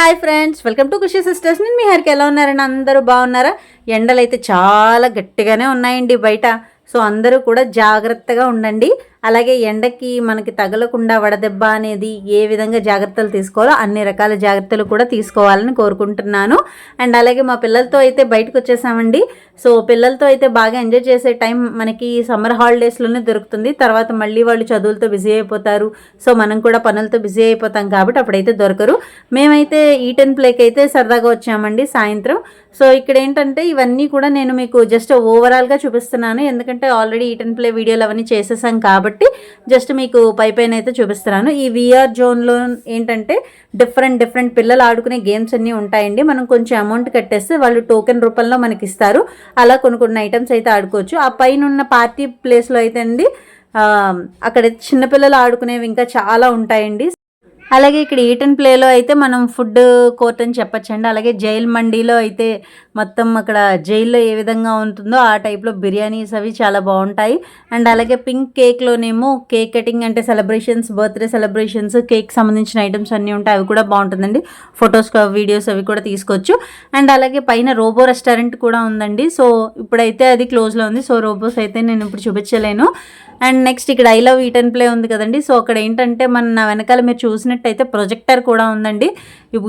Hi friends welcome to Khushi sisters. నేను మీ హరికి ఎలా ఉన్నారండి అందరూ బాగున్నారా? ఎండలు అయితే చాలా గట్టిగానే ఉన్నాయండి బయట. సో అందరూ కూడా జాగ్రత్తగా ఉండండి. అలాగే ఎండకి మనకి తగలకుండా వడదెబ్బ అనేది ఏ విధంగా జాగ్రత్తలు తీసుకోవాలో అన్ని రకాల జాగ్రత్తలు కూడా తీసుకోవాలని కోరుకుంటున్నాను. అండ్ అలాగే మా పిల్లలతో అయితే బయటకు వచ్చేసామండి. సో పిల్లలతో అయితే బాగా ఎంజాయ్ చేసే టైం మనకి సమ్మర్ హాలిడేస్లోనే దొరుకుతుంది. తర్వాత మళ్ళీ వాళ్ళు చదువులతో బిజీ అయిపోతారు. సో మనం కూడా పనులతో బిజీ అయిపోతాం కాబట్టి అప్పుడైతే దొరకరు. మేమైతే ఈ టెన్ ప్లేకి అయితే సరదాగా వచ్చామండి సాయంత్రం. సో ఇక్కడ ఏంటంటే ఇవన్నీ కూడా నేను మీకు జస్ట్ ఓవరాల్గా చూపిస్తున్నాను. ఎందుకంటే ఆల్రెడీ ఈ ప్లే వీడియోలు అవన్నీ చేసేసాం కాబట్టి జస్ట్ మీకు పై పైన అయితే చూపిస్తున్నాను. ఈ విఆర్ జోన్లో ఏంటంటే డిఫరెంట్ డిఫరెంట్ పిల్లలు ఆడుకునే గేమ్స్ అన్నీ ఉంటాయండి. మనం కొంచెం అమౌంట్ కట్టేస్తే వాళ్ళు టోకెన్ రూపంలో మనకి ఇస్తారు అలా కొన్ని కొన్ని ఐటమ్స్ అయితే ఆడుకోవచ్చు. ఆ పైన ఉన్న పార్టీ ప్లేస్లో అయితే అండి ఆ, అక్కడ చిన్నపిల్లలు ఆడుకునేవి ఇంకా చాలా ఉంటాయండి. అలాగే ఇక్కడ ఈట్ అండ్ ప్లేలో అయితే మనం ఫుడ్ కోర్ట్ అని చెప్పచ్చండి. అలాగే జైల్ మండీలో అయితే మొత్తం అక్కడ జైల్లో ఏ విధంగా ఉంటుందో ఆ టైప్లో బిర్యానీస్ అవి చాలా బాగుంటాయి. అండ్ అలాగే పింక్ కేక్లోనేమో కేక్ కటింగ్ అంటే సెలబ్రేషన్స్ బర్త్డే సెలబ్రేషన్స్ కేక్ సంబంధించిన ఐటమ్స్ అన్నీ ఉంటాయి అవి కూడా బాగుంటుందండి. ఫొటోస్ వీడియోస్ అవి కూడా తీసుకోవచ్చు. అండ్ అలాగే పైన రోబో రెస్టారెంట్ కూడా ఉందండి. సో ఇప్పుడైతే అది క్లోజ్లో ఉంది. సో రోబోస్ అయితే నేను ఇప్పుడు చూపించలేను. అండ్ నెక్స్ట్ ఇక్కడ I love eat and play ఉంది కదండి. సో అక్కడ ఏంటంటే మన వెనకాల మీరు చూసినట్టయితే ప్రొజెక్టర్ కూడా ఉందండి.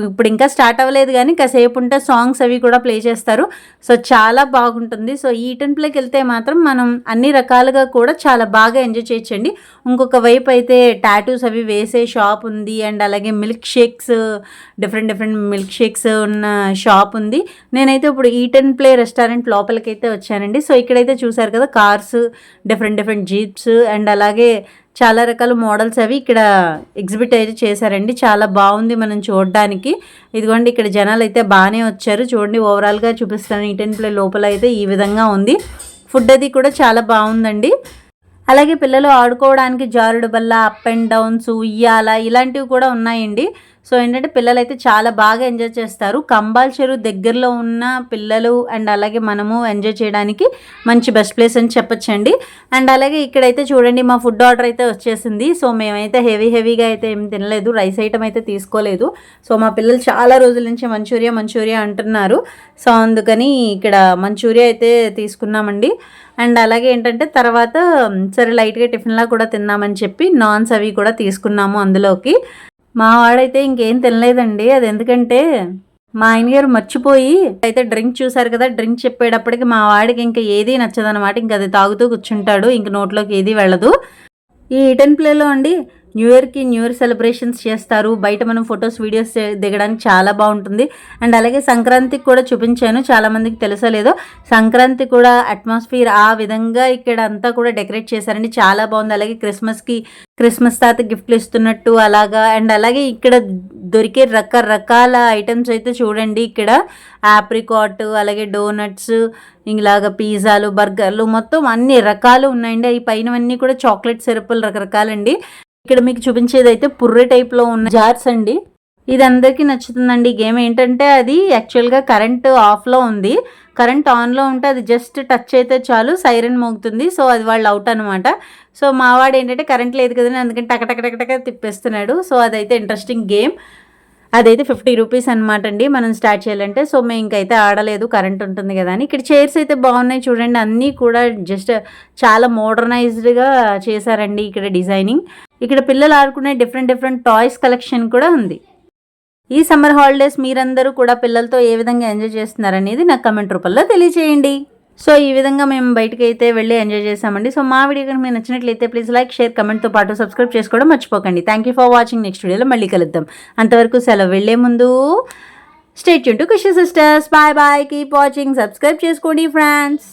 ఇప్పుడు ఇంకా స్టార్ట్ అవ్వలేదు కానీ కాసేపు ఉంటే సాంగ్స్ అవి కూడా ప్లే చేస్తారు. సో చాలా బాగుంటుంది. సో ఈ టెంపుల్కి ప్లేకి వెళ్తే మాత్రం మనం అన్ని రకాలుగా కూడా చాలా బాగా ఎంజాయ్ చేయొచ్చండి. ఇంకొక వైపు అయితే టాటూస్ అవి వేసే షాప్ ఉంది అండ్ అలాగే milk shakes different different milk shakes ఉన్న షాప్ ఉంది. నేనైతే ఇప్పుడు ఈట్ అండ్ ప్లే రెస్టారెంట్ లోపలికైతే వచ్చానండి. సో ఇక్కడైతే చూసారు కదా cars different different jeeps and అలాగే చాలా రకాల మోడల్స్ అవి ఇక్కడ ఎగ్జిబిట్ అయితే చేశారండి. చాలా బాగుంది మనం చూడడానికి. ఇదిగోండి ఇక్కడ జనాలు అయితే బాగానే వచ్చారు. చూడండి ఓవరాల్గా చూపిస్తాను. ఈట్ అండ్ ప్లే లోపల అయితే ఈ విధంగా ఉంది. ఫుడ్ అది కూడా చాలా బాగుందండి. అలాగే పిల్లలు ఆడుకోవడానికి జారుడు బల్ల అప్ అండ్ డౌన్స్ ఉయ్యాల ఇలాంటివి కూడా ఉన్నాయండి. సో ఏంటంటే పిల్లలు అయితే చాలా బాగా ఎంజాయ్ చేస్తారు. కంబాల్ చెరువు దగ్గరలో ఉన్న పిల్లలు అండ్ అలాగే మనము ఎంజాయ్ చేయడానికి మంచి బెస్ట్ ప్లేస్ అని చెప్పొచ్చండి. అండ్ అలాగే ఇక్కడైతే చూడండి మా ఫుడ్ ఆర్డర్ అయితే వచ్చేసింది. సో మేమైతే హెవీ హెవీగా అయితే ఏం తినలేదు. రైస్ ఐటమ్ అయితే తీసుకోలేదు. సో మా పిల్లలు చాలా రోజుల నుంచి మంచూరియా మంచూరియా అంటున్నారు. సో అందుకని ఇక్కడ మంచూరియా అయితే తీసుకున్నామండి. అండ్ అలాగే ఏంటంటే తర్వాత సరే లైట్గా టిఫిన్లా కూడా తిన్నామని చెప్పి నాన్స్ అవి కూడా తీసుకున్నాము అందులోకి. మా వాడైతే ఇంకేం తినలేదండి. అది ఎందుకంటే మా ఆయనగారు మర్చిపోయి అయితే డ్రింక్ చూసారు కదా డ్రింక్ చెప్పేటప్పటికి మా వాడికి ఇంకా ఏది నచ్చదనమాట ఇంకా అది తాగుతూ కూర్చుంటాడు. ఇంక నోట్లోకి ఏది వెళ్ళదు. ఈ ఈటెన్ ప్లేలో అండి న్యూ ఇయర్కి న్యూ ఇయర్ సెలబ్రేషన్స్ చేస్తారు. బయట మనం ఫొటోస్ వీడియోస్ దిగడానికి చాలా బాగుంటుంది. అండ్ అలాగే సంక్రాంతికి కూడా చూపించాను. చాలా మందికి తెలుసో లేదో సంక్రాంతి కూడా అట్మాస్ఫియర్ ఆ విధంగా ఇక్కడ అంతా కూడా డెకరేట్ చేశారండి. చాలా బాగుంది. అలాగే క్రిస్మస్కి క్రిస్మస్ తాత గిఫ్ట్లు ఇస్తున్నట్టు అలాగా. అండ్ అలాగే ఇక్కడ దొరికే రకరకాల ఐటమ్స్ అయితే చూడండి. ఇక్కడ ఆప్రికాట్ అలాగే డోనట్స్ ఇలాగ పిజ్జాలు బర్గర్లు మొత్తం అన్ని రకాలు ఉన్నాయండి. అవి పైనవన్నీ కూడా చాక్లెట్ సిరప్లు రకరకాలండి. ఇక్కడ మీకు చూపించేది అయితే పుర్రె టైప్లో ఉన్న జార్స్ అండి. ఇది అందరికీ నచ్చుతుందండి. ఈ గేమ్ ఏంటంటే అది యాక్చువల్గా కరెంట్ ఆఫ్లో ఉంది. కరెంట్ ఆన్లో ఉంటే అది జస్ట్ టచ్ అయితే చాలు సైరన్ మోగుతుంది. సో అది వాళ్ళు అవుట్ అనమాట సో మావాడు ఏంటంటే కరెంట్ లేదు కదండి అందుకని టక టక టక టక తిప్పేస్తున్నాడు. సో అదైతే ఇంట్రెస్టింగ్ గేమ్ అదైతే ఫిఫ్టీ రూపీస్ అనమాట అండి. మనం స్టార్ట్ చేయాలంటే సో మేము ఇంకైతే ఆడలేదు కరెంట్ ఉంటుంది కదా అని. ఇక్కడ చైర్స్ అయితే బాగున్నాయి చూడండి అన్నీ కూడా జస్ట్ చాలా మోడర్నైజ్డ్గా చేశారండి ఇక్కడ డిజైనింగ్. ఇక్కడ పిల్లలు ఆడుకునే డిఫరెంట్ డిఫరెంట్ టాయ్స్ కలెక్షన్ కూడా ఉంది. ఈ సమ్మర్ హాలిడేస్ మీరందరూ కూడా పిల్లలతో ఏ విధంగా ఎంజాయ్ చేస్తున్నారనేది నాకు కమెంట్ రూపంలో తెలియజేయండి సో ఈ విధంగా మేము బయటకి అయితే వెళ్ళి ఎంజాయ్ చేసామండి సో మా వీడియో కనుక మీకు నచ్చినట్లయితే ప్లీజ్ లైక్ షేర్ కమెంట్తో పాటు సబ్స్క్రైబ్ చేసుకోవడం మర్చిపోకండి. Thank you for watching next వీడియోలో మళ్ళీ కలుద్దాం. అంతవరకు సెలవు వెళ్ళే ముందు state to Khushi sisters bye bye keep watching subscribe చేసుకోండి ఫ్రెండ్స్